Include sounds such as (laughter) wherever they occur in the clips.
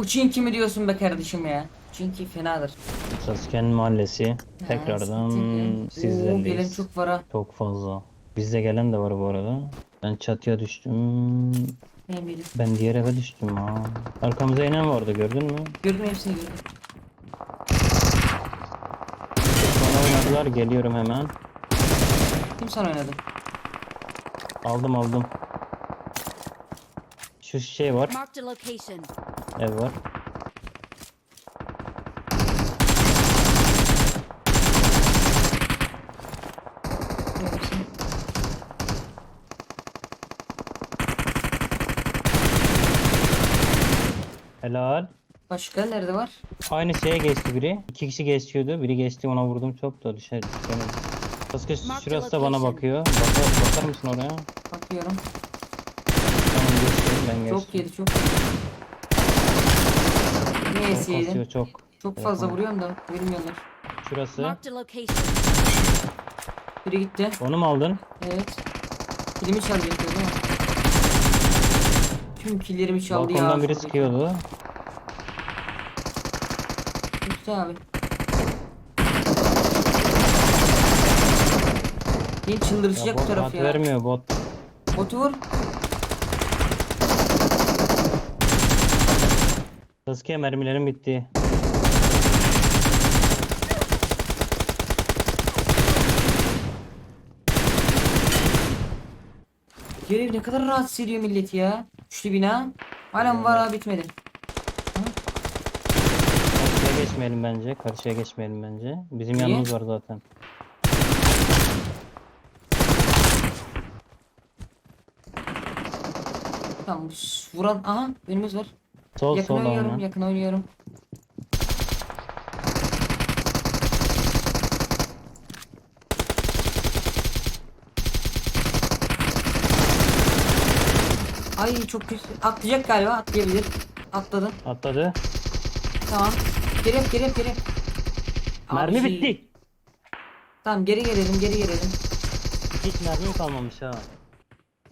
Bu Çinki mi diyorsun be kardeşim ya? Çinki fenadır. Sasuke'nin mahallesi. Ha, Tekrardan sizlerleyiz. gelen çok var ha. Çok fazla. Bizde gelen de var bu arada. Ben çatıya düştüm. Bileyim. Ben diğer eve düştüm ha. Arkamıza inen vardı gördün mü? Gördüm hepsini gördüm. Bana oynadılar geliyorum hemen. Kim sana oynadı? Aldım aldım. Şu şey var. Ev var. Helal. Başka nerede var? Aynı şeye geçti biri. İki kişi geçiyordu. Biri geçti ona vurdum çok da dışarı Mark the şurası da bana bakıyor. Bakar, bakar mısın oraya? Bakıyorum. Tamam geçtim ben geçtim. Çok yedi çok yedi. Yeseydin? kasıyor çok. Çok fazla Telefon. vuruyorum da vermiyorlar. Şurası. Marked a location. Biri gitti. Onu mu aldın? Evet. Kilimi çaldı yapıyor değil mi? Tüm killerimi çaldı ya. Balkondan biri şuradaki. sıkıyordu. Gitti abi. Yine çıldıracak bu bot taraf ya. vermiyor bot. Botu vur. Sasuke mermilerim bitti. Görev ne kadar rahatsız ediyor milleti ya. Üçlü bina. Halen var ha bitmedi. Karşıya geçmeyelim bence. Karşıya geçmeyelim bence. Bizim Niye? yanımız var zaten. Tamam. Vuran. Aha önümüz var. Sol yakın sol oynuyorum. aynen. Yakın oynuyorum. Ay çok kötü. Atlayacak galiba. Atlayabilir. Atladı. Atladı. Tamam. Geri yap, geri yap, geri yap. Mermi Abi, bitti. Tamam geri gelelim geri gelelim. Hiç mermi kalmamış ha.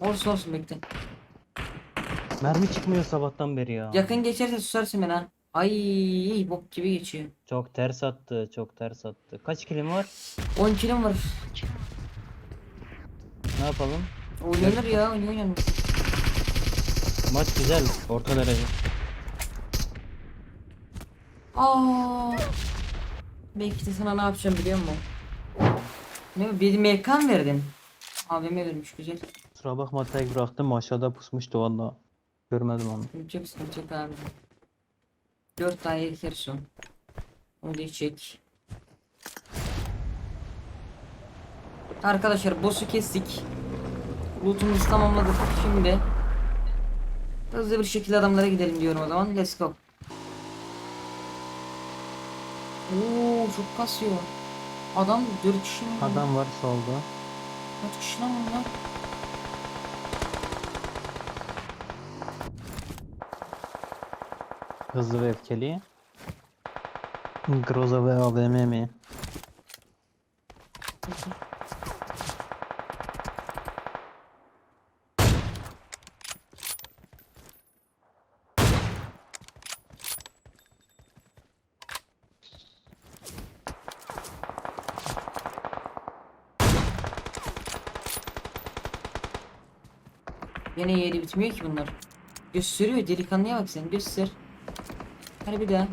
Olsun olsun bekle. Mermi çıkmıyor sabahtan beri ya. Yakın geçerse susarsın beni ha. Ay bok gibi geçiyor. Çok ters attı. Çok ters attı. Kaç kilim var? 10 kilim var. Ne yapalım? Oynanır ya oynanır. Maç güzel. Orta derece. Aa. Belki de sana ne yapacağım biliyor musun? Ne bir mekan verdin. AVM vermiş güzel. Kusura bakma tek bıraktım. Aşağıda pusmuştu valla. Görmedim onu. Sıkıntı yok abi. 4 tane yeter son. Onu da içecek. Arkadaşlar boss'u kestik. Loot'umuzu tamamladık. Şimdi hızlı bir şekilde adamlara gidelim diyorum o zaman. Let's go. Oo çok kasıyor. Adam 4 kişi mi? Adam var solda. Kaç kişi lan bunlar? Hızlı ve öfkeli. Groza ve AVM mi? Yine yeri bitmiyor ki bunlar. Gösteriyor delikanlıya bak sen göster. Hadi bir daha.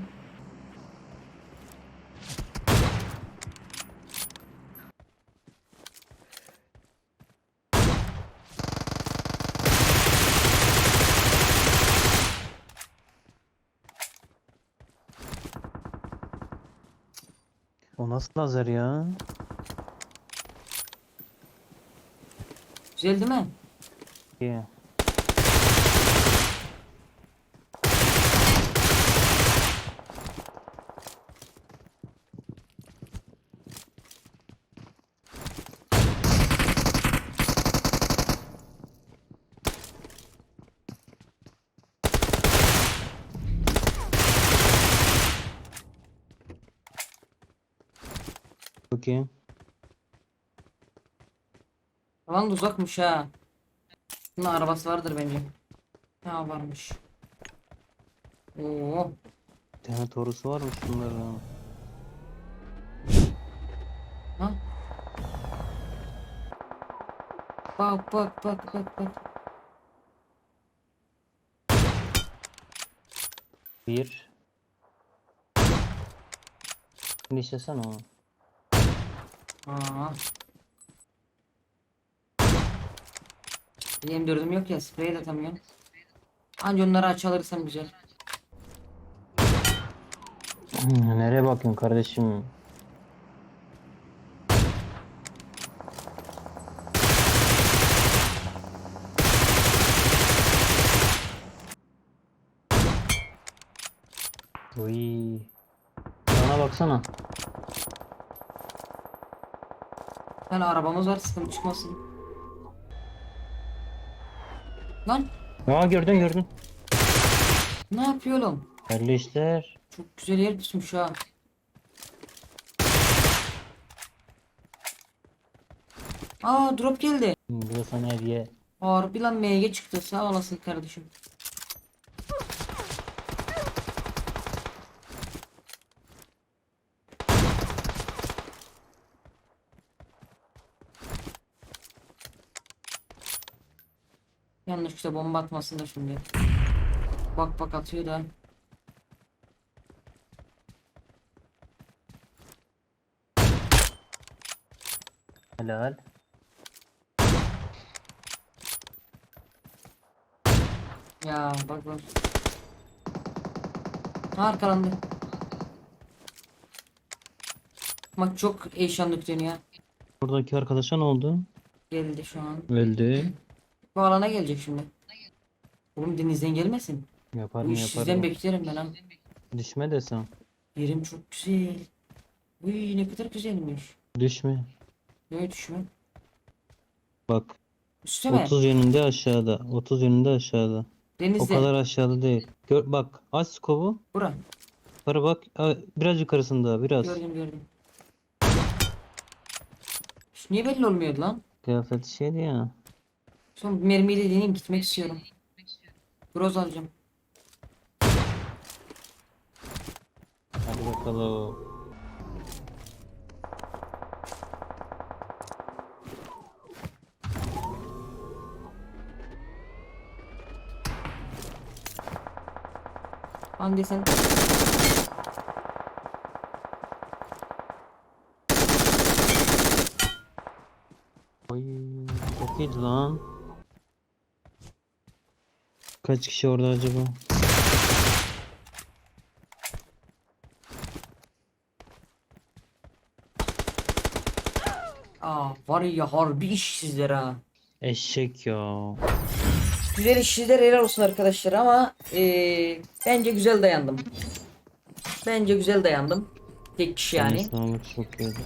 O nasıl lazer ya? Güzel değil mi? İyi. Falan da uzakmış ha. Bunun arabası vardır bence. Ha varmış. Oo. Bir tane torusu varmış bunların. ha. Ha? Bak bak bak bak bak. Bir. Şimdi işlesene onu. Aa. Benim dördüm yok ya sprey de atamıyorum. Anca onları aç güzel. Hmm, Nereye bakıyorsun kardeşim? Uy. Bana baksana. Yani arabamız var sıkıntı çıkmasın. Lan Aa gördün gördün. ne yapıyor oğlum? Hayırlı işler. Çok güzel yer düşmüş ha. Aa drop geldi. Hmm, Bu da sana hediye. Harbi lan MG çıktı sağ olasın kardeşim. Yanlışlıkla bomba atmasın da şimdi. Bak bak atıyor da. Helal. Ya bak bak. Arkalandı. Bak çok eşyanlık dönüyor. Buradaki arkadaşa ne oldu? Geldi şu an. Öldü. Bu alana gelecek şimdi. Oğlum denizden gelmesin. Bu Yaparım iş sizden yaparım. beklerim ben ha. Düşme desem. Yerim çok güzel. Uy ne kadar güzelmiş. Düşme. Ne düşme? Bak Üste mi? 30 yönünde aşağıda. 30 yönünde aşağıda. O Denizde. kadar aşağıda değil. Gör, bak aç skobu. Bura. Yukarı bak. Biraz yukarısında biraz. Gördüm gördüm. Şu niye belli olmuyordu lan? Kıyafet şeydi ya. Son mermiyle deneyeyim gitmek istiyorum. Groz alacağım. Hadi bakalım. Hande sen. Oy, çok iyiydi lan. Kaç kişi orada acaba? Aa var ya harbi iş sizler ha. Eşek ya. Güzel işçiler helal olsun arkadaşlar ama eee, bence güzel dayandım. Bence güzel dayandım. Tek kişi yani. Sağlık çok iyiydi.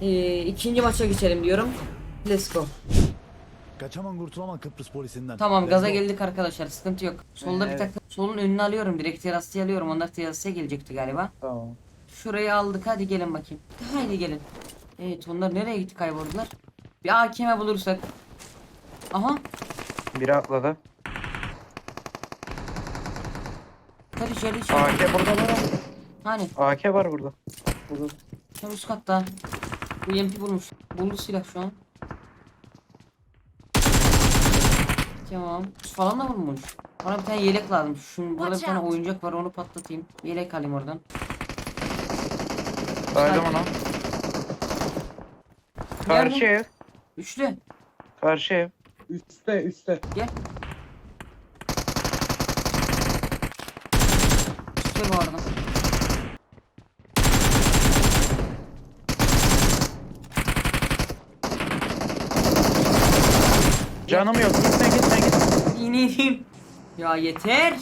Eee ikinci maça geçelim diyorum. Let's go. Kaçaman kurtulamam Kıbrıs polisinden. Tamam gaza geldik arkadaşlar sıkıntı yok. Solda bir Evet. takım. Solun önünü alıyorum direkt terasıya alıyorum. Onlar terasıya gelecekti galiba. Tamam. Şurayı aldık hadi gelin bakayım. Haydi gelin. Evet onlar nereye gitti kayboldular? Bir AKM bulursak. Aha. Biri atladı. Hadi içeri içeri. AK burada var. Hani AK var burada. Burada. tam üst katta. Bu yempi bulmuş. Buldu silah şu an. Tamam. Üst falan da bulmuş. Bana bir tane yelek lazım. Şunun burada bir tane oyuncak var onu patlatayım. Yelek alayım oradan. Saydım onu. Karşı ev. Üçlü. Karşı ev. Üste üste. Gel. Üstte bu arada. Canım yok. İneyim. Ya yeter.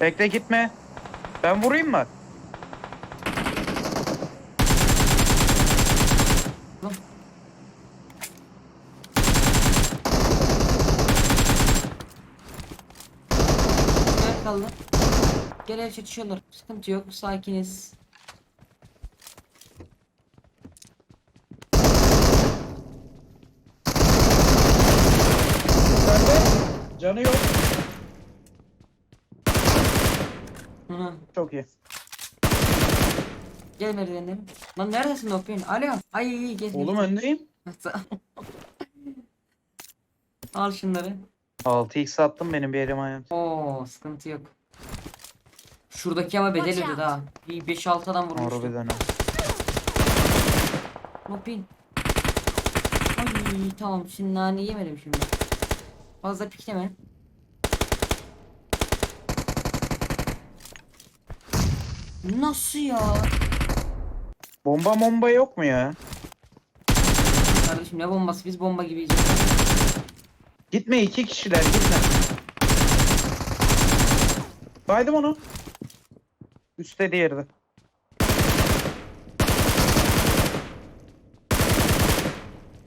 Bekle gitme. Ben vurayım mı? Kaldı. Gel el çatışıyorlar. Sıkıntı yok. Sakiniz. Canı yok. Hı. Çok iyi. Gel merdivenlerim. Lan neredesin Nopin? Alo. Ay iyi gel. Oğlum öndeyim. (laughs) Al şunları. 6x attım benim bir elim ayağım. Oo sıkıntı yok. Şuradaki ama bedel ödedi ha. Bir 5-6 adam vurmuştu. Harbiden ha. Nopin. Ay tamam şimdi nane yemedim şimdi. Fazla pikleme. Nasıl ya? Bomba bomba yok mu ya? Kardeşim ne bombası biz bomba gibiyiz. Gitme iki kişiler gitme. Saydım onu. Üstte diğeri de.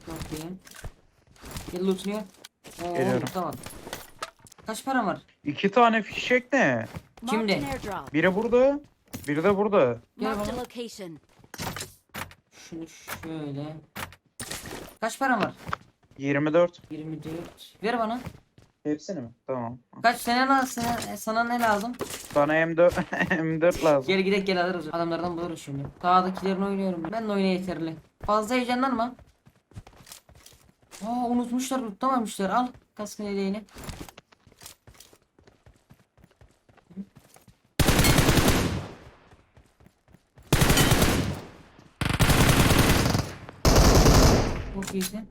Bakayım. Gel loot'unu Oo, Geliyorum. loot'a bak. Kaç para var? İki tane fişek ne? Marked Kimde? airdrop. Biri burada. Biri de burada. Gel Marked a bana. location. Şunu şöyle. Kaç para var? 24. 24. Ver bana. Hepsini mi? Tamam. Kaç sene lazım? Sana, sana ne lazım? Bana M4 (laughs) M4 lazım. Gel gidek gel alırız. Adamlardan buluruz şimdi. Dağdakilerini oynuyorum. Ben de oyuna yeterli. Fazla heyecanlanma. Aa unutmuşlar, unutamamışlar. Al kaskın eleğini. Çok iyisin.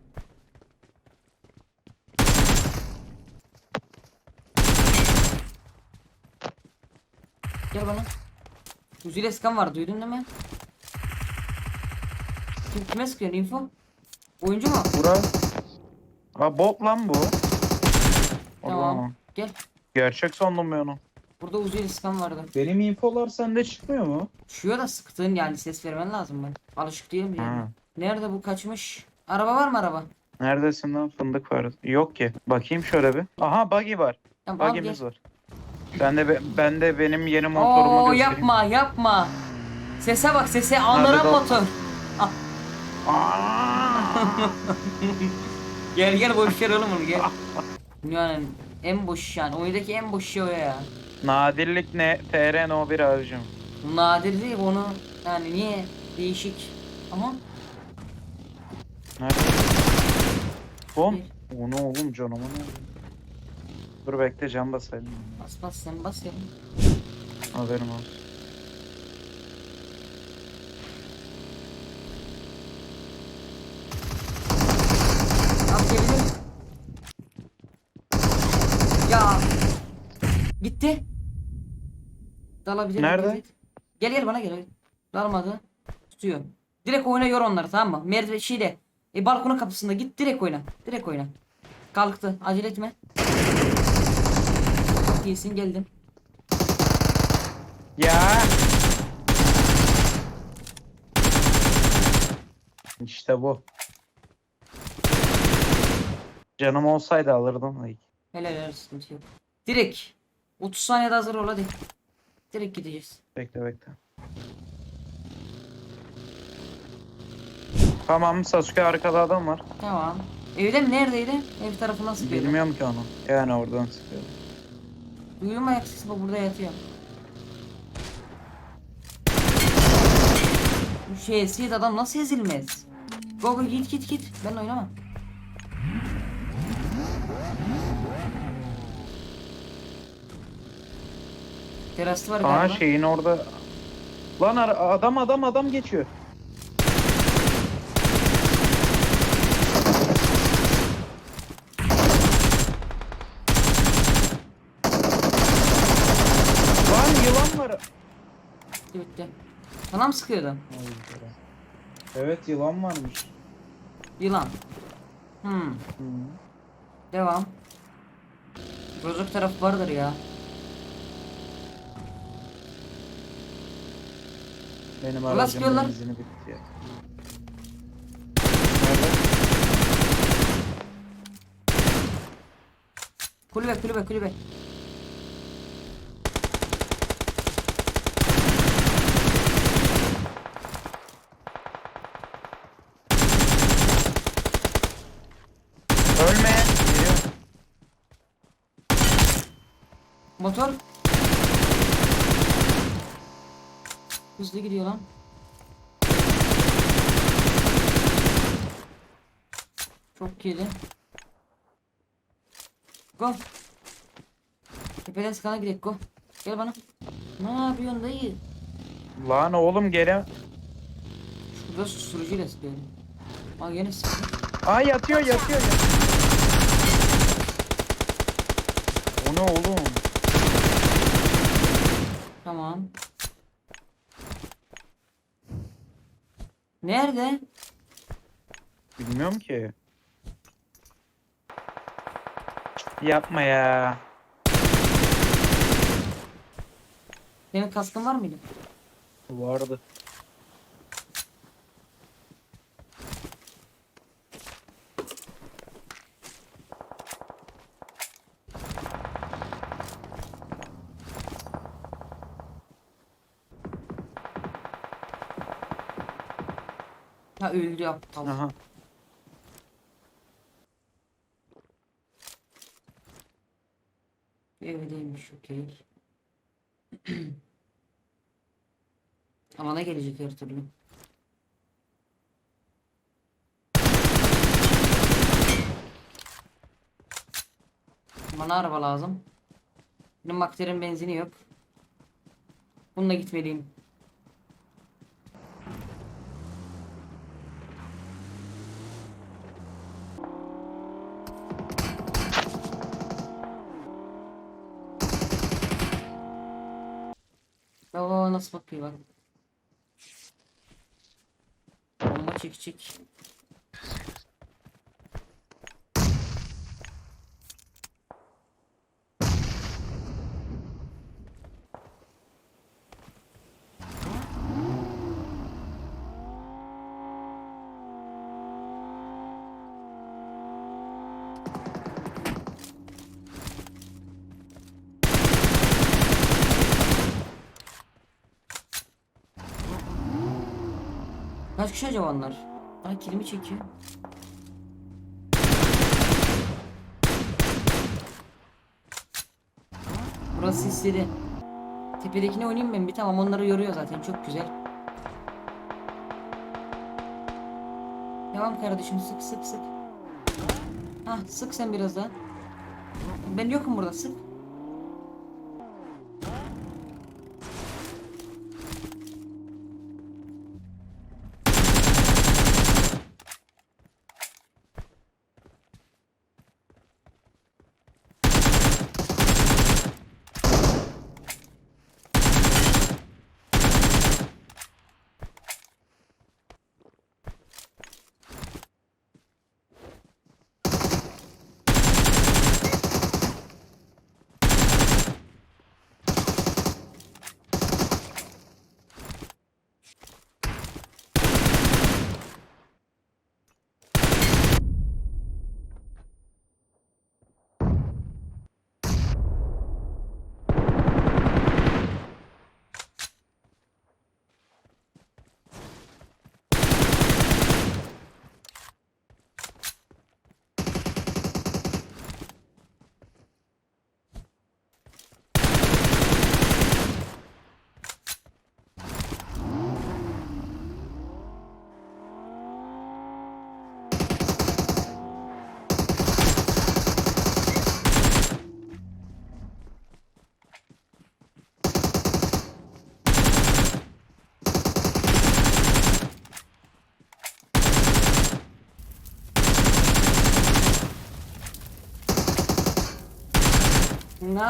Gel bana. Uziyle skan var duydun değil mi? Kim kime sıkıyorsun info? Oyuncu mu? Bura. Ha bot lan bu. Tamam. Gel. Gerçek sandım ben onu. Burada Uziyle skan vardı. Benim infolar sende çıkmıyor mu? Şuya da sıktığın yani ses vermen lazım ben. Alışık değilim yani. Ha. Nerede bu kaçmış? Araba var mı araba? Neredesin lan fındık var. Yok ki. Bakayım şöyle bir. Aha buggy var. Tamam al gel. Buggy'miz var. Ben de be- ben de benim yeni motorumu Oo göstereyim. yapma yapma. Sese bak sese anlaran Nerede o? motor. Aa! (laughs) Gel gel boş ver oğlum onu gel. (laughs) Dünyanın en boş yani oyundaki en boş şey o ya. Nadirlik ne? TR no 1 abicim. Bu nadir değil bunu yani niye değişik. Ama Nerede? Bom. O ne oğlum canıma ne oldu? Dur bekle can basayım. bas bas sen bas ya. Haberim var. Al gelelim. Ya. Gitti. Dalabilir. Nerede? evet. Gel gel bana gel. Dalmadı. Tutuyor. Direkt oyna yor onları tamam mı? Merdiven şeyde. E, balkonun kapısında git direkt oyna. Direkt oyna. Kalktı. Acele etme. İyisin geldim. Ya. İşte bu. Canım olsaydı alırdım. Helal helal sıkıntı yok. Direkt. 30 saniyede hazır ol hadi. Direkt gideceğiz. Bekle bekle. Tamam Sasuke arkada adam var. Tamam. Evde mi? Neredeydi? Ev tarafından sıkıyordu. Bilmiyorum ki onu. Yani oradan sıkıyor. Mu ayak sesi? Bak burada yatıyor. Bu şey eski adam nasıl ezilmez? Go go git git git. Ben oynamam. Terası var Aha galiba. şeyin orada. Lan ara- adam adam adam geçiyor. Lan yılan var. Bitti bitti. Sana mı sıkıyordu? Evet yılan varmış. Yılan. Hmm. Devam. Rozok taraf vardır ya. Benim Allah aracım sıkıyorlar. benzini bitti ya. Kulübe kulübe kulübe. Hızlı gidiyor lan. Çok iyiydi. Go. Tepeden sıkana gidelim go. Gel bana. Ne yapıyorsun dayı? Lan oğlum gene. Şurada susturucuyla sıkıyorum. Aa yine sıkıyor. Aa yatıyor. yatıyor. O ne oğlum? Tamam. Nerede? Bilmiyorum ki. Yapma ya. Senin kaskın var mıydı? Vardı. Öldü aptal. Aha. Evdeymiş okey. Alana gelecek her türlü. Bana araba lazım. Benim bakterinin benzini yok. Bununla gitmeliyim. Nasıl bakıyor bak. Bomba çekecek. Kaç kişi acaba onlar? Bana kilimi çekiyor. Burası istedi. Tepedekine oynayayım ben bir tamam onları yoruyor zaten çok güzel. Devam kardeşim sık sık sık. Hah sık sen biraz daha. Ben yokum burada sık.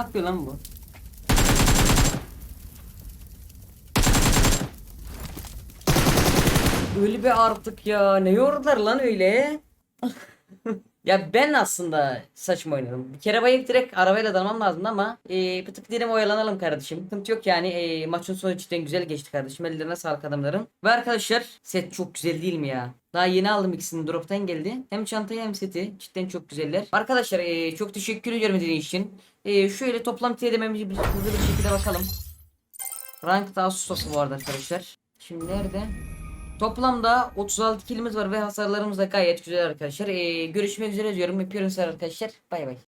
Ne yapıyor lan bu? Öyle bir artık ya. Ne yordular lan öyle? (laughs) ya ben aslında saçma oynadım. Bir kere bayıp direkt arabayla dalmam lazımdı ama e, bir tık dedim oyalanalım kardeşim. Sıkıntı yok yani e, maçın sonu cidden güzel geçti kardeşim. Ellerine sağlık adamların. Ve arkadaşlar set çok güzel değil mi ya? Daha yeni aldım ikisini drop'tan geldi. Hem çantayı hem seti. Cidden çok güzeller. Arkadaşlar e, çok teşekkür ediyorum dediğiniz için. E, şöyle toplam TDM'mizi bir hızlı bir şekilde bakalım. Rank daha susası bu arada arkadaşlar. Şimdi nerede? Toplamda 36 kilimiz var ve hasarlarımız da gayet güzel arkadaşlar. Ee, görüşmek üzere diyorum. Öpüyorum sizi arkadaşlar. Bay bay.